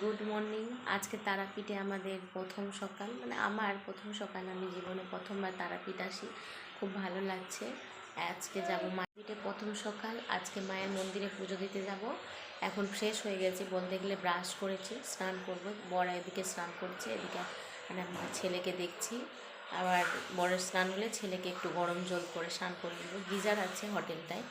Good morning আজকে তারাপীঠে আমাদের প্রথম সকাল। মানে আমার প্রথম সকাল, আমি জীবনে প্রথমবার তারাপীঠ আসি। খুব ভালো লাগছে। আজকে যাব মায়ের প্রথম সকাল। আজকে মায়ের মন্দিরে পুজো দিতে যাব। এখন ফ্রেশ হয়ে গেছি। বলতে গেলে ব্রাশ করেছি, স্নান করব। বড় এদিকে স্নান করছে, এদিকে মানে ছেলেকে দেখছি। আবার বড় স্নান হলে ছেলেকে একটু গরম জল করে স্নান করে নেব। গিজার আছে হোটেলটায়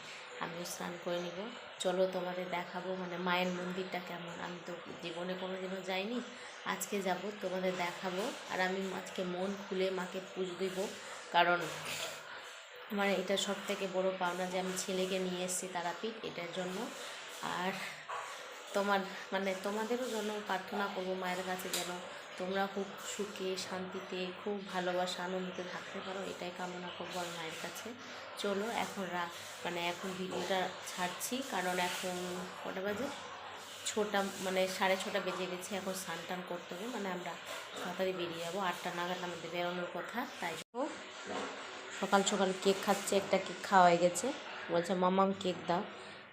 আমিও স্নান করে নিব। চলো তোমাদের দেখাবো মানে মায়ের মন্দিরটা কেমন। আমি তো জীবনে কোনো দিনও যাইনি। আজকে যাব, তোমাদের দেখাবো। আর আমি আজকে মন খুলে মাকে পুজো দিব। কারণ আমার এটা সব থেকে বড়ো পাওনা যে আমি ছেলেকে নিয়ে এসেছি তারাপীঠ, এটার জন্য। আর তোমার মানে তোমাদেরও জন্য প্রার্থনা করব মায়ের কাছে যেন তোমরা খুব সুখে, শান্তিতে, খুব ভালোবাসা, আনন্দতে থাকতে পারো। এটাই কামনা করব আর মায়ের কাছে। চলো, এখন রা মানে এখন ভিডিওটা ছাড়ছি, কারণ এখন কটা বাজে? ছোটা মানে সাড়ে ছটা বেজে গেছে, এখন স্নান টান করতে হবে মানে আমরা তাড়াতাড়ি বেরিয়ে যাব। আটটা নাগাদ আমাদের বেরোনোর কথা, তাই সকাল সকাল কেক খাচ্ছে, একটা কেক খাওয়া হয়ে গেছে। বলছে, মামাম, কেক দাও।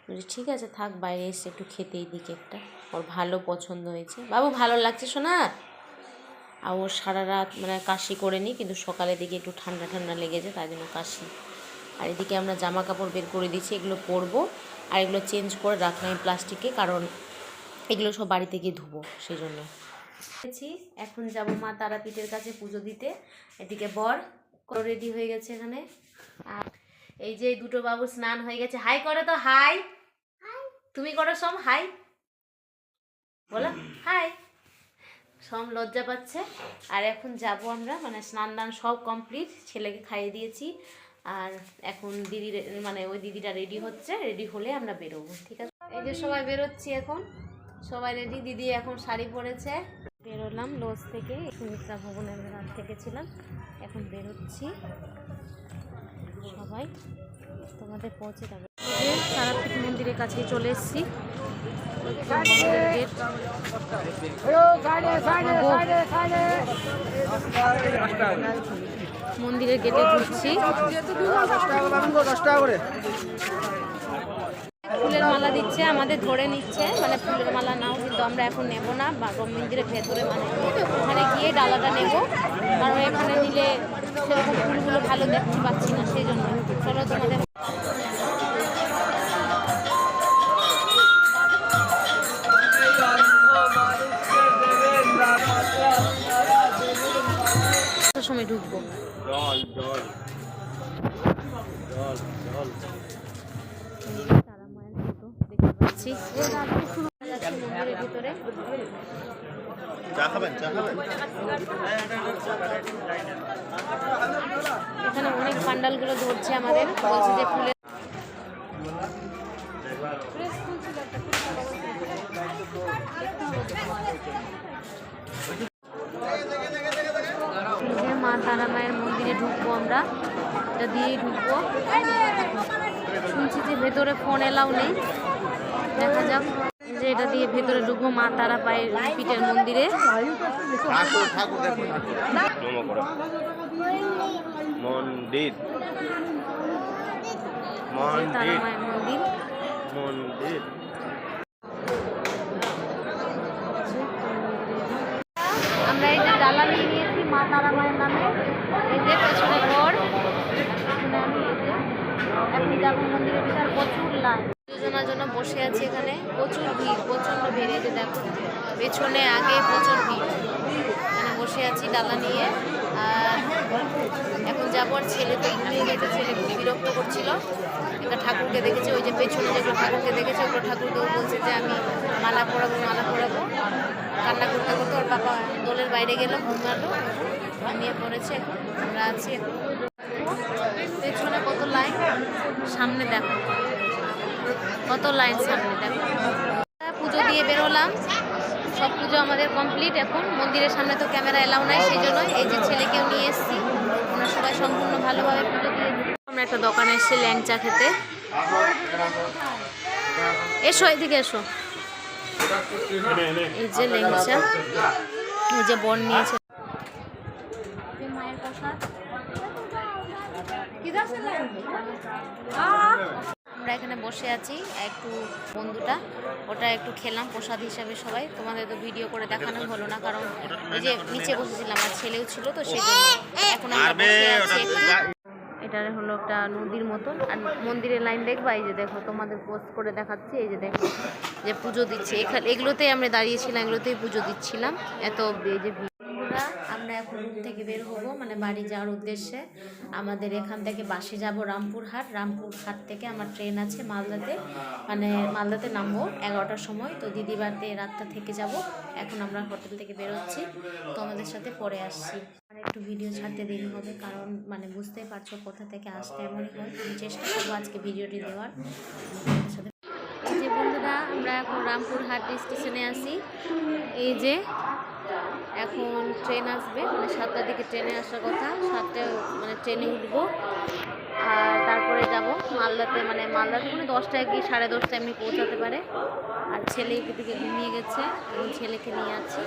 বলছি, ঠিক আছে, থাক, বাইরে এসে একটু খেতেই দিই কেকটা ওর ভালো পছন্দ হয়েছে। বাবু, ভালো লাগছে শোনা আর ও সারা রাত মানে কাশি করে নি কিন্তু সকালের দিকে একটু ঠান্ডা ঠান্ডা লেগেছে, তাই জন্য কাশি। আর এদিকে আমরা জামা কাপড় বের করে দিচ্ছি এগুলো পরবো, আর এগুলো চেঞ্জ করে রাখলাম এই প্লাস্টিকে, কারণ এগুলো সব বাড়িতে গিয়ে ধুবো সেই জন্য এখন যাব মা তারাপীঠের কাছে পুজো দিতে। এদিকে বর রেডি হয়ে গেছে এখানে। আর এই যে দুটো বাবু স্নান হয়ে গেছে। হাই করে তো, হাই। তুমি করো সব হাই। বলো, হাই। সব লজ্জা পাচ্ছে। আর এখন যাব আমরা মানে স্নান দান সব কমপ্লিট। ছেলেকে খাইয়ে দিয়েছি। আর এখন দিদি মানে ওই দিদিটা রেডি হচ্ছে। রেডি হলে আমরা বেরোবো, ঠিক আছে? এই যে সবাই বেরোচ্ছি এখন। সবাই রেডি, দিদি এখন শাড়ি পরেছে। বেরোলাম, লজ থেকে, সুমিত্রা ভবনের থেকে ছিলাম। এখন বেরোচ্ছি। সবাই। তোমাদের পৌঁছে যাবে। তারাপীঠ মন্দিরের কাছে চলে এসেছি। মন্দিরের গেট ঢুকছি। ফুলের মালা দিচ্ছে, আমাদের ধরে নিচ্ছে। মানে ফুলের মালা নাও, কিন্তু আমরা এখন নেব না। বা মন্দিরের ভেতরে মানে ওখানে গিয়ে ডালাটা নেব। কারণ এখানে নিলে সেরকম ফুলগুলো ভালো দেখতে পাচ্ছি না সেই জন্য চলো তোমাদের সময় ঢুকবো। জল জল জল জল। তারা মায়ের ফটো দেখতে পাচ্ছি মন্দিরের ভিতরে। এখানে অনেক পান্ডালগুলো ধরছে আমাদের, বলছে যে ফুলের মা তারা মায়ের মন্দিরে ঢুকবো আমরা, এটা দিয়েই ঢুকবো। শুনছি যে ভেতরে ফোন এলাও নেই, দেখা যাক। যে এটা দিয়ে ভেতরে ঢুকবো মা তারা পায়ের পিঠের মন্দিরে। মন্দির। মন্দির। মন্দির। মন্দির। আমরা এই যে ডালা নিয়ে নিয়েছি মা তারা মায়ের নামে। এই যে পেছনে ঘর। পেছনে আমি এই যে এখন যাব মন্দিরের ভিতর প্রচুর লাইন। যোজনার জন্য বসে আছি এখানে। প্রচুর ভিড় প্রচণ্ড ভিড় এই দেখো। পেছনে আগে প্রচুর ভিড়। এখানে বসে আছি ডালা নিয়ে। আর এখন যাব আর ছেলে তো ভুলিয়ে গেছে, ছেলে খুব বিরক্ত করছিল। একটা ঠাকুরকে দেখেছে, ওই যে পেছনে যেগুলো ঠাকুরকে দেখেছে, ওগুলো ঠাকুরকেও বলছে যে আমি মালা পরাবো মালা পরাবো। কান্না করতে করতে ওর বাবা দোলের বাইরে গেল, ঘুমালো। ঘুমিয়ে পড়েছে এখন, আমরা আছি এখন। পেছনে কত লাইন? সামনে দেখো। কত লাইন সামনে দেখো। পুজো দিয়ে বেরোলাম। সব পুজো আমাদের কমপ্লিট এখন। মন্দিরের সামনে তো ক্যামেরা এলাও নাই, সেই জন্য এই যে ছেলেকেও নিয়ে এসেছি। ওনারা সবাই সম্পূর্ণ ভালোভাবে পুজো দিয়ে আমরা একটা দোকানে এসেছি ল্যাংচা খেতে। এসো, এদিকে এসো। এই যে ল্যাংচা, এই যে বন নিয়েছে। মায়ের প্রসাদ। এখানে বসে আছি একটু বন্ধুটা। ওটা একটু খেলাম প্রসাদ হিসাবে সবাই। তোমাদের তো ভিডিও করে দেখানো হলো না কারণ ওই যে নিচে বসেছিলাম আর ছেলেও ছিল তো সেই এখন আমরা বসে আছি এটা হলো একটা নদীর মতন আর মন্দিরের লাইন দেখবা? এই যে দেখো তোমাদের পোস্ট করে দেখাচ্ছি এই যে দেখো যে পুজো দিচ্ছে। এখানে এগুলোতেই আমরা দাঁড়িয়েছিলাম এগুলোতেই পুজো দিচ্ছিলাম। এত এই যে ভিড়। বন্ধুরা আমরা এখন থেকে বের হব মানে বাড়ি যাওয়ার উদ্দেশ্যে। আমাদের এখান থেকে বাসে যাব রামপুরহাট। রামপুরহাট থেকে আমার ট্রেন আছে মালদাতে। মানে মালদাতে নামবো এগারোটার সময়। তো দিদি বাড়িতে রাতটা থেকে যাব। এখন আমরা হোটেল থেকে বেরোচ্ছি। তো আমাদের সাথে পরে আসছি। একটু ভিডিও ছাড়তে দেরি হবে, কারণ মানে বুঝতেই পারছ কোথা থেকে আসতে এমনই হয়। চেষ্টা করব আজকে ভিডিওটি দেওয়ার। যে বন্ধুরা, আমরা এখন রামপুরহাট স্টেশনে আসি এই যে এখন ট্রেন আসবে মানে সাতটার দিকে ট্রেনে আসার কথা সাতটায় মানে ট্রেনে উঠবো। আর তারপরে যাব মালদাতে মানে মালদাতে মানে দশটায় গিয়ে সাড়ে দশটায় এমনি পৌঁছাতে পারে। আর ছেলে দিকে ঘুমিয়ে গেছে ছেলেকে নিয়ে আছি